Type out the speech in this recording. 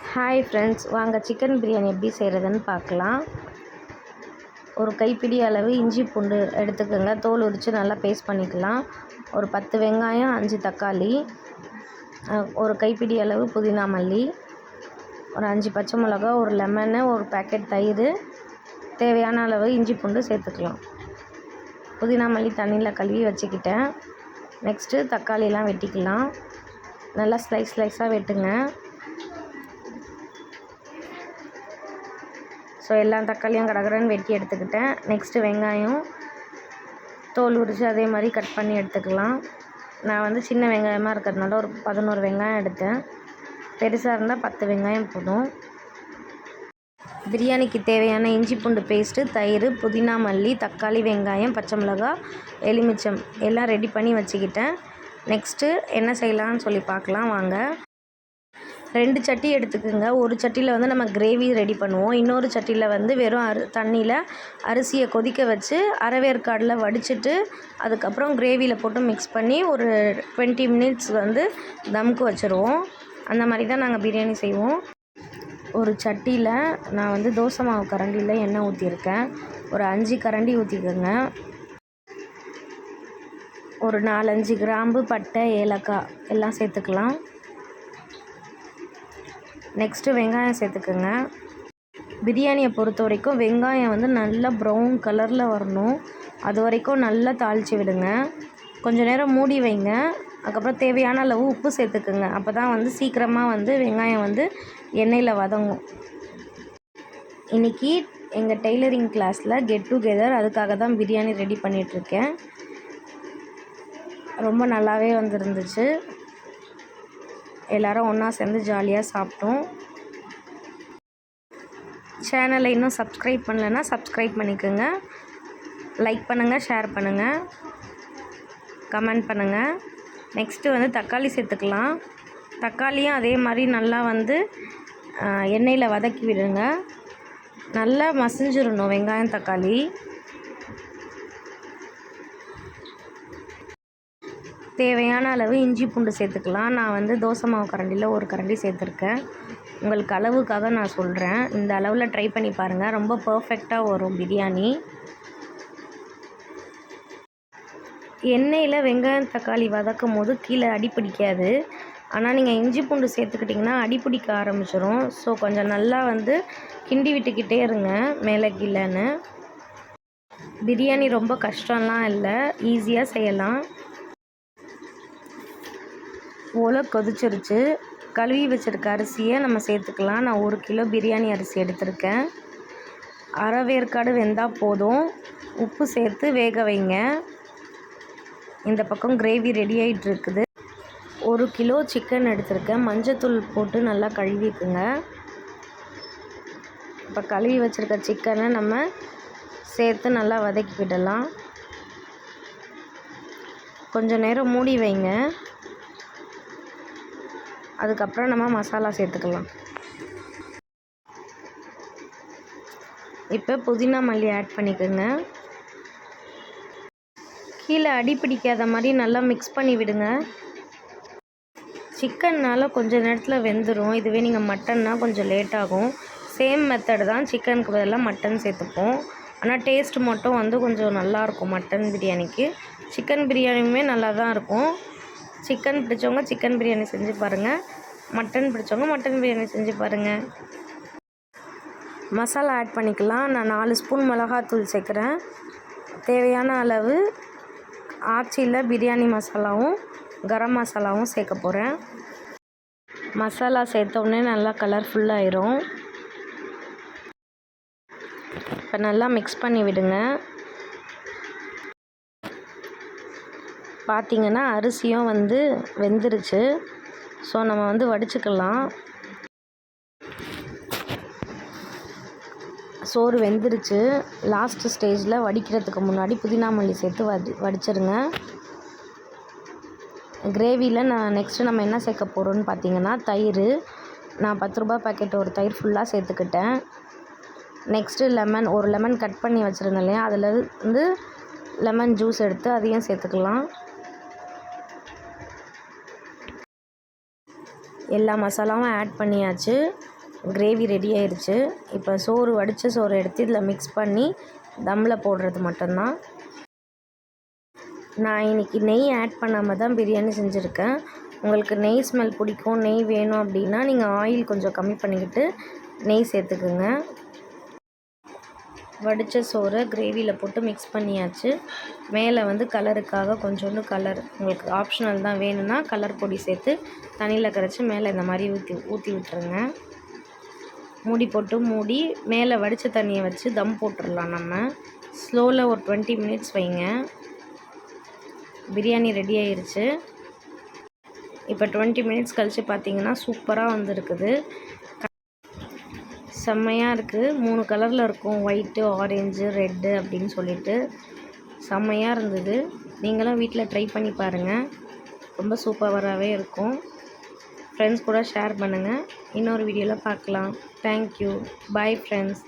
Hi friends வாங்க chicken biryani எப்படி செய்கிறதுன்னு பார்க்கலாம். ஒரு கைப்பிடி அளவு இஞ்சி பூண்டு எடுத்துக்கோங்க. தோல் உரித்து நல்லா பேஸ்ட் பண்ணிக்கலாம். ஒரு பத்து வெங்காயம் அஞ்சு தக்காளி ஒரு கைப்பிடி அளவு புதினா மல்லி ஒரு அஞ்சு பச்சை மிளகா ஒரு லெமனு ஒரு பேக்கெட் தயிர் தேவையான அளவு இஞ்சி பூண்டு சேர்த்துக்கலாம். புதினா மல்லி தண்ணியில் கழுவி வச்சுக்கிட்டேன். நெக்ஸ்ட்டு தக்காளியெலாம் வெட்டிக்கலாம். நல்லா ஸ்லைஸ் ஸ்லைஸாக வெட்டுங்க. ஸோ எல்லா தக்காளியும் கடகடன்னு வெட்டி எடுத்துக்கிட்டேன். நெக்ஸ்ட்டு வெங்காயம் தோல் உரித்து அதே மாதிரி கட் பண்ணி எடுத்துக்கலாம். நான் வந்து சின்ன வெங்காயமாக இருக்கிறதுனால ஒரு பதினோரு வெங்காயம் எடுத்தேன். பெருசாக இருந்தால் பத்து வெங்காயம் போதும். பிரியாணிக்கு தேவையான இஞ்சி பூண்டு பேஸ்ட்டு தயிர் புதினா மல்லி தக்காளி வெங்காயம் பச்சை மிளகா எலுமிச்சம் எல்லாம் ரெடி பண்ணி வச்சுக்கிட்டேன். நெக்ஸ்ட்டு என்ன செய்யலாம்னு சொல்லி பார்க்கலாம். வாங்க. ரெண்டு சட்டி எடுத்துக்கோங்க. ஒரு சட்டியில் வந்து நம்ம கிரேவி ரெடி பண்ணுவோம். இன்னொரு சட்டியில் வந்து வெறும் அரி தண்ணியில் அரிசியை கொதிக்க வச்சு அரைவேற்காடில் வடிச்சிட்டு அதுக்கப்புறம் கிரேவியில் போட்டு மிக்ஸ் பண்ணி ஒரு டுவெண்ட்டி மினிட்ஸ் வந்து தம்க்கு வச்சுருவோம். அந்த மாதிரி தான் நாங்கள் பிரியாணி செய்வோம். ஒரு சட்டியில் நான் வந்து தோசை மாவு கரண்டியில் எண்ணெய் ஊற்றியிருக்கேன் ஒரு அஞ்சு கரண்டி ஊற்றிக்கோங்க ஒரு நாலஞ்சு கிராம்பு பட்டை ஏலக்காய் எல்லாம் சேர்த்துக்கலாம். நெக்ஸ்ட்டு வெங்காயம் சேர்த்துக்கோங்க. பிரியாணியை பொறுத்த வரைக்கும் வெங்காயம் வந்து நல்லா ப்ரௌன் கலரில் வரணும். அது வரைக்கும் நல்லா தாளித்து விடுங்க. கொஞ்ச நேரம் மூடி வைங்க. அதுக்கப்புறம் தேவையான அளவு உப்பு சேர்த்துக்குங்க. அப்போ தான் வந்து சீக்கிரமாக வந்து வெங்காயம் வந்து எண்ணெயில் வதங்கும். இன்றைக்கி எங்கள் டெய்லரிங் கிளாஸில் கெட் டுகெதர் அதுக்காக தான் பிரியாணி ரெடி பண்ணிகிட்ருக்கேன் ரொம்ப நல்லாவே வந்துருந்துச்சு. எல்லாரும் ஒன்றா சேர்ந்து ஜாலியாக சாப்பிட்டோம். சேனலை இன்னும் சப்ஸ்கிரைப் பண்ணலைன்னா சப்ஸ்கிரைப் பண்ணிக்கோங்க. லைக் பண்ணுங்கள் ஷேர் பண்ணுங்கள் கமெண்ட் பண்ணுங்கள் நெக்ஸ்ட்டு வந்து தக்காளி சேர்த்துக்கலாம். தக்காளியும் அதே மாதிரி நல்லா வந்து எண்ணெயில் வதக்கி விடுங்க. நல்லா மசிஞ்சிடணும் வெங்காயம் தக்காளி. தேவையான அளவு இஞ்சி பூண்டு சேர்த்துக்கலாம். நான் வந்து தோசை மாவு கரண்டியில் ஒரு கரண்டி சேர்த்துருக்கேன். உங்களுக்கு அளவுக்காக நான் சொல்கிறேன் இந்த அளவில் ட்ரை பண்ணி பாருங்கள் ரொம்ப பர்ஃபெக்டாக வரும் பிரியாணி. எண்ணெயில் வெங்காயம் தக்காளி வதக்கும் போது கீழே அடி பிடிக்காது. ஆனால் நீங்கள் இஞ்சி பூண்டு சேர்த்துக்கிட்டிங்கன்னா அடி பிடிக்க ஆரம்பிச்சிடும் ஸோ கொஞ்சம் நல்லா வந்து கிண்டி விட்டுக்கிட்டே இருங்க. மேலே கீழேன்னு. பிரியாணி ரொம்ப கஷ்டம்லாம் இல்லை. ஈஸியாக செய்யலாம். ஓலை கொதிச்சிருச்சு. கழுவி வச்சிருக்க அரிசியை நம்ம சேர்த்துக்கலாம். நான் ஒரு கிலோ பிரியாணி அரிசி எடுத்திருக்கேன். அரை வேர்க்காடு வெந்தால் போதும். உப்பு சேர்த்து வேக வைங்க. இந்த பக்கம் கிரேவி ரெடி ஆகிட்டு இருக்குது ஒரு கிலோ சிக்கன் எடுத்திருக்கேன். மஞ்சத்தூள் போட்டு நல்லா கழுவிக்குங்க. இப்போ கழுவி வச்சுருக்க சிக்கனை நம்ம சேர்த்து நல்லா வதக்கி விடலாம். கொஞ்சம் நேரம் மூடி வைங்க. அதுக்கப்புறம் நம்ம மசாலா சேர்த்துக்கலாம். இப்போ புதினா மல்லி ஆட் பண்ணிக்கோங்க. கீழே அடி பிடிக்காத மாதிரி நல்லா மிக்ஸ் பண்ணி விடுங்க. சிக்கன்னால் கொஞ்சம் நேரத்தில் வெந்துடும் இதுவே நீங்கள் மட்டன்னா கொஞ்சம் லேட் ஆகும். சேம் மெத்தடு தான் சிக்கனுக்கு பதிலாக மட்டன் சேர்த்துப்போம். ஆனால் டேஸ்ட் மட்டும் வந்து கொஞ்சம் நல்லாயிருக்கும் மட்டன் பிரியாணிக்கு. சிக்கன் பிரியாணியுமே நல்லா தான் இருக்கும். சிக்கன் பிடிச்சவங்க சிக்கன் பிரியாணி செஞ்சு பாருங்கள் மட்டன் பிடிச்சவங்க மட்டன் பிரியாணி செஞ்சு பாருங்கள் மசாலா ஆட் பண்ணிக்கலாம். நான் நாலு ஸ்பூன் மிளகாத்தூள் சேர்க்குறேன். தேவையான அளவு ஆச்சியில் பிரியாணி மசாலாவும் கரம் மசாலாவும் சேர்க்க போகிறேன் மசாலா சேர்த்தோடனே நல்லா கலர்ஃபுல்லாயிரும் இப்போ நல்லா மிக்ஸ் பண்ணி விடுங்க. பார்த்தீங்கன்னா அரிசியும் வந்து வெந்துருச்சு. ஸோ நம்ம வந்து வடிச்சுக்கலாம். சோறு வெந்துருச்சு. லாஸ்ட் ஸ்டேஜில் வடிக்கிறதுக்கு முன்னாடி புதினா மல்லி சேர்த்து வடி வடிச்சிருங்க. கிரேவியில் நான் நெக்ஸ்ட்டு நம்ம என்ன சேர்க்க போகிறோன்னு பார்த்தீங்கன்னா தயிர். நான் பத்து ரூபா பாக்கெட் ஒரு தயிர் ஃபுல்லாக சேர்த்துக்கிட்டேன். நெக்ஸ்ட்டு லெமன் ஒரு லெமன் கட் பண்ணி வச்சுருந்தேன் இல்லையா? அதில் வந்து லெமன் ஜூஸ் எடுத்து அதையும் சேர்த்துக்கலாம். எல்லா மசாலாவும் ஆட் பண்ணியாச்சு. கிரேவி ரெடி ஆயிடுச்சு இப்போ சோறு வடித்த சோறு எடுத்து இதில் மிக்ஸ் பண்ணி தம்மில் போடுறது மட்டும்தான். நான் இன்றைக்கி நெய் ஆட் பண்ணாமல் தான் பிரியாணி செஞ்சுருக்கேன். உங்களுக்கு நெய் ஸ்மெல் பிடிக்கும் நெய் வேணும் அப்படின்னா நீங்கள் ஆயில் கொஞ்சம் கம்மி பண்ணிக்கிட்டு நெய் சேர்த்துக்குங்க. வடித்த சோறை கிரேவியில் போட்டு மிக்ஸ் பண்ணியாச்சு. மேலே வந்து கலருக்காக கொஞ்சோண்டு கலர் உங்களுக்கு ஆப்ஷனல் தான் வேணும்னா கலர் பொடி சேர்த்து தண்ணியில் கரைச்சி மேலே இந்த மாதிரி ஊற்றி ஊற்றி விட்டுருங்க. மூடி போட்டு மூடி மேலே வடித்த தண்ணியை வச்சு தம் போட்டுடலாம் நம்ம. ஸ்லோவில் ஒரு டுவெண்ட்டி மினிட்ஸ் வைங்க. பிரியாணி ரெடி ஆயிருச்சு. இப்போ டுவெண்ட்டி மினிட்ஸ் கழித்து பார்த்தீங்கன்னா சூப்பராக வந்துருக்குது. செம்மையாக இருக்குது மூணு கலரில் இருக்கும். ஒயிட்டு ஆரஞ்சு ரெட்டு அப்படின்னு சொல்லிட்டு. செம்மையாக இருந்தது. நீங்களும் வீட்டில் ட்ரை பண்ணி பாருங்கள் ரொம்ப சூப்பராகவே இருக்கும். ஃப்ரெண்ட்ஸ் கூட ஷேர் பண்ணுங்கள் இன்னொரு வீடியோவில் பார்க்கலாம் தேங்க்யூ பாய் ஃப்ரெண்ட்ஸ்